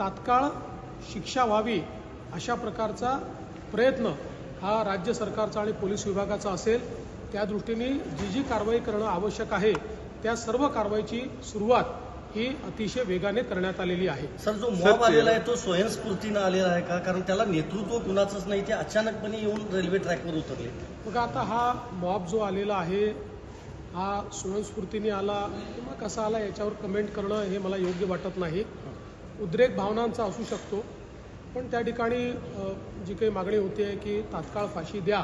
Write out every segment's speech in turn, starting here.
तात्काळ शिक्षा व्हावी अशा प्रकारचा प्रयत्न हा राज्य सरकारचा आणि पोलीस विभागाचा असेल. त्या दृष्टीने जी जी कारवाई करणं आवश्यक आहे त्या सर्व कारवाईची सुरुवात ही अतिशय वेगाने करण्यात आलेली आहे. सर जो मॉब आलेला आहे तो स्वयंस्फूर्तीनं आलेला आहे का? कारण त्याला नेतृत्व कुणाचंच नाही ते अचानकपणे येऊन रेल्वे ट्रॅकवर उतरले. मग आता हा मॉब जो आलेला आहे हा स्वयंस्फूर्तीने आला किंवा कसा आला याच्यावर कमेंट करणं हे मला योग्य वाटत नाही. उद्रेक भावनांचा असू शकतो. पण त्या ठिकाणी जी काही मागणी होती आहे की तात्काळ फाशी द्या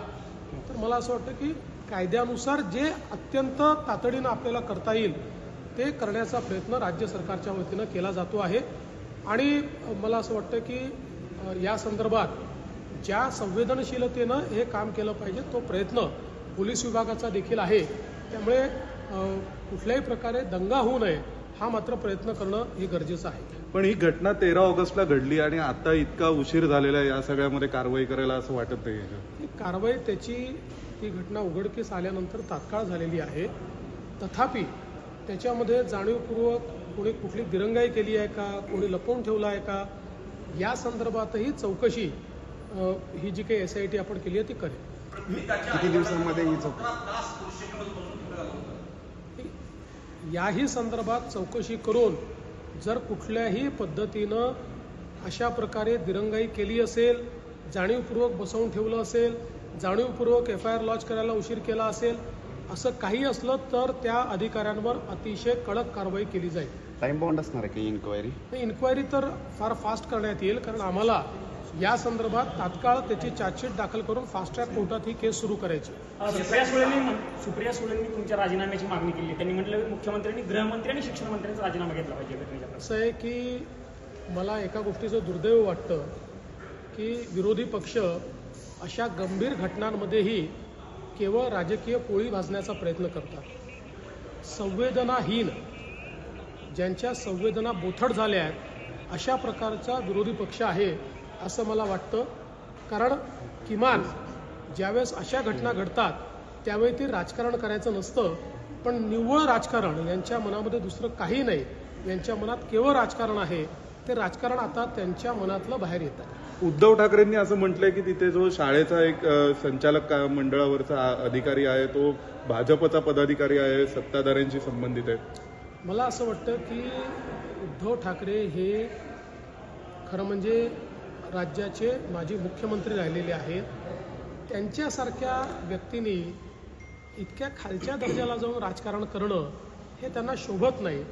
तर मला असं वाटतं की कायद्यानुसार जे अत्यंत तातडीनं आपल्याला करता येईल ते करण्याचा प्रयत्न राज्य सरकारच्या वतीनं केला जातो आहे. आणि मला असं वाटतं की या संदर्भात ज्या संवेदनशीलतेनं हे काम केलं पाहिजे तो प्रयत्न पोलीस विभागाचा देखील आहे. त्यामुळे कुठल्याही प्रकारे दंगा होऊ नये हा मात्र प्रयत्न करणं हे गरजेचं आहे. पण ही घटना तेरा ऑगस्टला घडली आणि आता इतका उशीर झालेला आहे या सगळ्यामध्ये कारवाई करायला असं वाटत नाही ही कारवाई त्याची ती घटना उघडकीस आल्यानंतर तात्काळ झालेली आहे. तथापि त्याच्यामध्ये जाणीवपूर्वक कोणी कुठली दिरंगाई केली आहे का? कोणी लपवून ठेवलं आहे का? या संदर्भातही चौकशी ही जी काही एस आय टी आपण केली आहे ती करेल. किती दिवसांमध्ये ही चौकशी? याही संदर्भात चौकशी करून जर कुठल्याही पद्धतीनं अशा प्रकारे दिरंगाई केली असेल जाणीवपूर्वक बसवून ठेवलं असेल जाणीवपूर्वक एफ आय आर लॉन्च करायला उशीर केला असेल असं काही असलं तर त्या अधिकाऱ्यांवर अतिशय कडक कारवाई केली जाईल. टाइम बाउंड असणार आहे की इन्क्वायरी इन्क्वायरी तर फार फास्ट करण्यात येईल कारण आम्हाला या संदर्भात तात्काळ त्याची चार्जशीट दाखल करून फास्ट ट्रॅक कोर्टात ही केस सुरू करायची. सुप्रिया सुळेंनी सुप्रिया सुळेंनी तुमच्या राजीनाम्याची मागणी केली. त्यांनी म्हटलं मुख्यमंत्र्यांनी गृहमंत्री आणि शिक्षण मंत्र्यांचा राजीनामा घेतला पाहिजे. असं आहे की मला एका गोष्टीचं दुर्दैव वाटतं की विरोधी पक्ष अशा गंभीर घटनांमध्येही केवळ राजकीय पोळी भाजण्याचा प्रयत्न करतात. संवेदनाहीन ज्यांच्या संवेदना बोथट झाल्या आहेत अशा प्रकारचा विरोधी पक्ष आहे असं मला वाटतं. कारण किमान ज्यावेळेस अशा घटना घडतात त्यावेळी ते राजकारण करायचं नसतं. पण निव्वळ राजकारण यांच्या मनामध्ये दुसरं काही नाही. यांच्या मनात केवळ राजकारण आहे. ते राजकारण आता त्यांच्या मनातलं बाहेर येतं. उद्धव ठाकरेंनी असं म्हटलंय की तिथे जो शाळेचा एक संचालक मंडळावरचा अधिकारी आहे तो भाजपचा पदाधिकारी आहे सत्ताधाऱ्यांशी संबंधित आहे. मला असं वाटतं की उद्धव ठाकरे हे खरं म्हणजे राज्याचे माजी मुख्यमंत्री राहिलेले आहेत. त्यांच्यासारख्या व्यक्तीने इतक्या खालच्या दर्जाला जाऊन राजकारण करणं हे त्यांना शोभत नाही.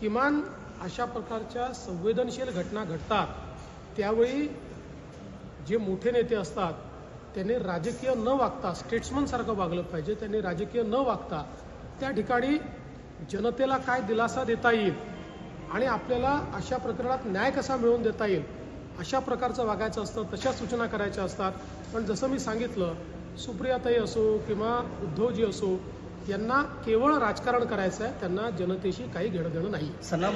किमान अशा प्रकारच्या संवेदनशील घटना घडतात. त्यावेळी जे मोठे नेते असतात त्यांनी राजकीय न वागता स्टेट्समनसारखं वागलं पाहिजे त्यांनी राजकीय न वागता त्या ठिकाणी जनतेला काय दिलासा देता येईल आणि आपल्याला अशा प्रकरणात न्याय कसा मिळवून देता येईल अशा प्रकारचं वागायचं असतं तशा सूचना करायच्या असतात. पण जसं मी सांगितलं सुप्रियाताई असो किंवा उद्धवजी असो यांना केवळ राजकारण करायचं आहे त्यांना जनतेशी काही घेणं देणं नाही सल्ला